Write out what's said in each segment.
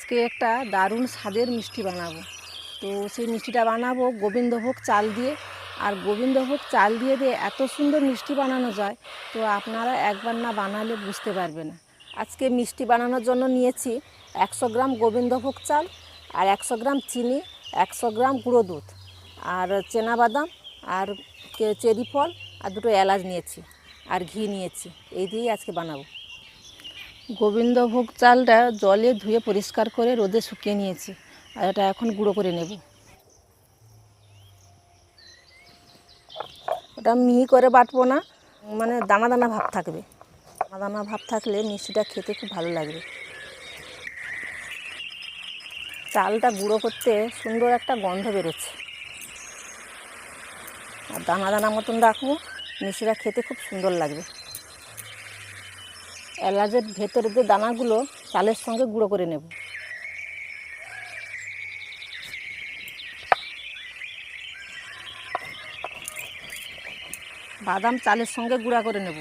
আজকে একটা দারুণ স্বাদের মিষ্টি বানাবো। তো সেই মিষ্টিটা বানাবো গোবিন্দভোগ চাল দিয়ে। আর গোবিন্দভোগ চাল দিয়ে দিয়ে এত সুন্দর মিষ্টি বানানো যায়, তো আপনারা একবার না বানালে বুঝতে পারবে না। আজকে মিষ্টি বানানোর জন্য নিয়েছি একশো গ্রাম গোবিন্দভোগ চাল আর একশো গ্রাম চিনি, একশো গ্রাম গুঁড়ো দুধ আর বাদাম আর চেরি ফল আর দুটো এলাচ নিয়েছি আর ঘি নিয়েছি। এই দিয়েই আজকে বানাবো। গোবিন্দভোগ চালটা জলে ধুয়ে পরিষ্কার করে রোদে শুকিয়ে নিয়েছি। আর এটা এখন গুঁড়ো করে নেব। ওটা মিহি করে বাটবো না মানে দানা দানা ভাব থাকবে। দানা দানা ভাব থাকলে মিষ্টিটা খেতে খুব ভালো লাগবে। চালটা গুঁড়ো করতে সুন্দর একটা গন্ধ বেরোচ্ছে। আর দানা দানা মতন রাখব, মিষ্টিটা খেতে খুব সুন্দর লাগবে। এলাচের ভেতরে যে দানাগুলো, চালের সঙ্গে গুঁড়ো করে নেব। বাদাম চালের সঙ্গে গুঁড়া করে নেব।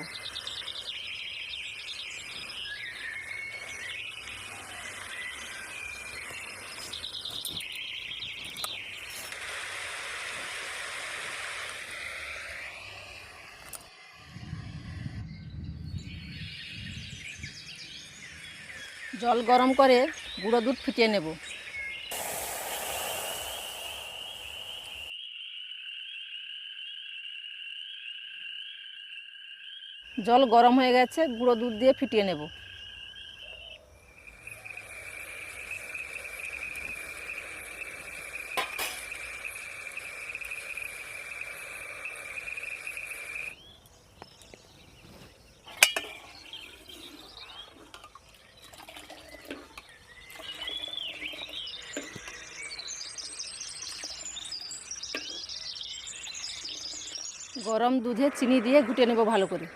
জল গরম করে গুঁড়ো দুধ ফুটিয়ে নেব। জল গরম হয়ে গেছে, গুঁড়ো দুধ দিয়ে ফিটিয়ে নেব। গরম দুধে চিনি দিয়ে ঘুটে নেব ভালো করে।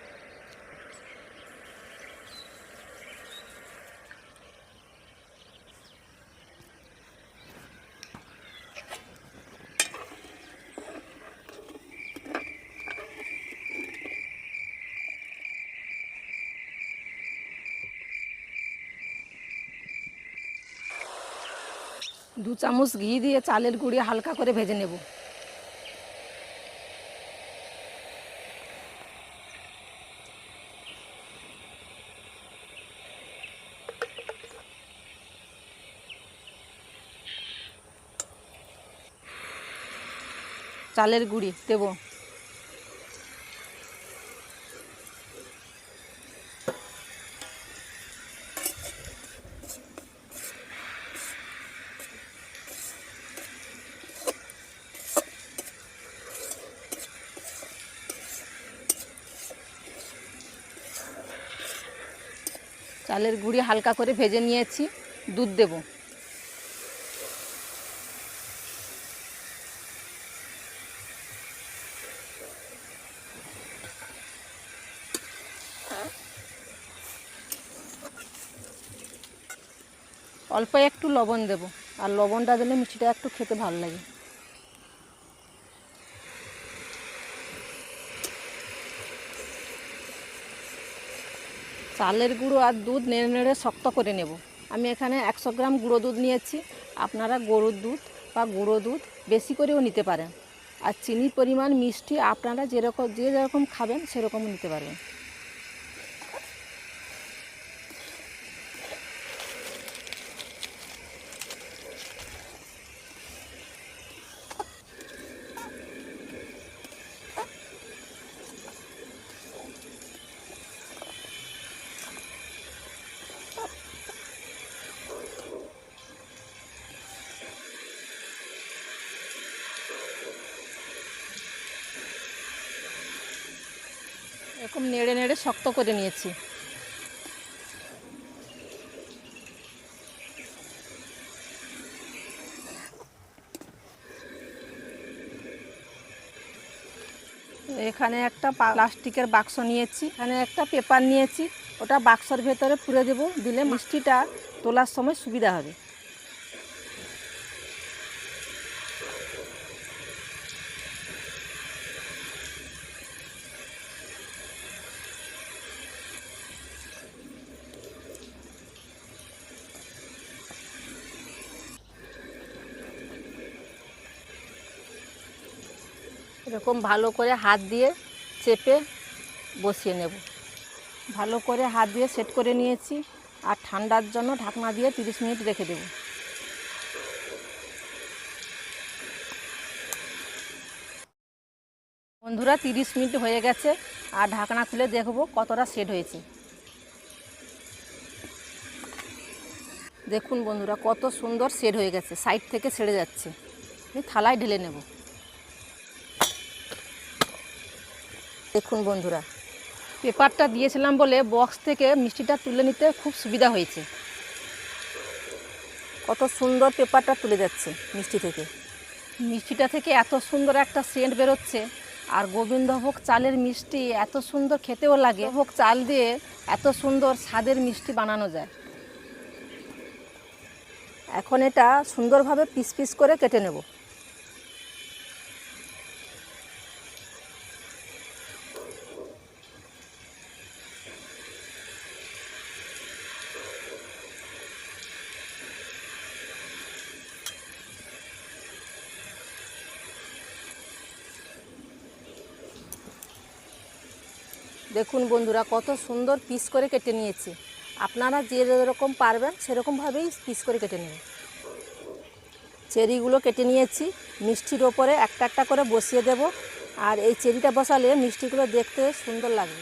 দু চামচ ঘি দিয়ে চালের গুঁড়ি হালকা করে ভেজে নেব। চালের গুঁড়ি দেব। চালের গুঁড়ি হালকা করে ভেজে নিয়েছি দুধ দেবো। অল্প একটু লবণ দেব। আর লবণটা দিলে মিষ্টিটা একটু খেতে ভালো লাগে। চালের গুঁড়ো আর দুধ নেড়ে নেড়ে শক্ত করে নেব। আমি এখানে একশো গ্রাম গুঁড়ো দুধ নিয়েছি। আপনারা গরুর দুধ বা গুঁড়ো দুধ বেশি করেও নিতে পারেন। আর চিনির পরিমাণ মিষ্টি আপনারা যেরকম যে যেরকম খাবেন সেরকম নিতে পারবেন। এরকম নেড়ে নেড়ে শক্ত করে নিয়েছি। এখানে একটা প্লাস্টিকের বাক্স নিয়েছি। এখানে একটা পেপার নিয়েছি। ওটা বাক্সর ভেতরে পুরে দেব, দিলে মিষ্টিটা তোলার সময় সুবিধা হবে। এরকম ভালো করে হাত দিয়ে চেপে বসিয়ে নেব। ভালো করে হাত দিয়ে সেট করে নিয়েছি আর ঠান্ডার জন্য ঢাকনা দিয়ে তিরিশ মিনিট রেখে দেব। বন্ধুরা, তিরিশ মিনিট হয়ে গেছে আর ঢাকনা খুলে দেখব কতটা সেট হয়েছে। দেখুন বন্ধুরা, কত সুন্দর সেট হয়ে গেছে, সাইড থেকে ছেড়ে যাচ্ছে। আমি থালায় ঢেলে নেব। দেখুন বন্ধুরা। পেপারটা দিয়েছিলাম বলে বক্স থেকে মিষ্টিটা তুলে নিতে খুব সুবিধা হয়েছে। কত সুন্দর পেপারটা তুলে যাচ্ছে মিষ্টি থেকে। মিষ্টিটা থেকে এত সুন্দর একটা সেন্ট বেরোচ্ছে। আর গোবিন্দভোগ চালের মিষ্টি এত সুন্দর খেতেও লাগে। ভোগ চাল দিয়ে এত সুন্দর স্বাদের মিষ্টি বানানো যায়। এখন এটা সুন্দরভাবে পিস পিস করে কেটে নেব। দেখুন বন্ধুরা, কত সুন্দর পিস করে কেটে নিয়েছি। আপনারা যে যেরকম পারবেন সেরকমভাবেই পিস করে কেটে নেবেন। চেরিগুলো কেটে নিয়েছি, মিষ্টির ওপরে একটা একটা করে বসিয়ে দেব। আর এই চেরিটা বসালে মিষ্টিগুলো দেখতে সুন্দর লাগবে।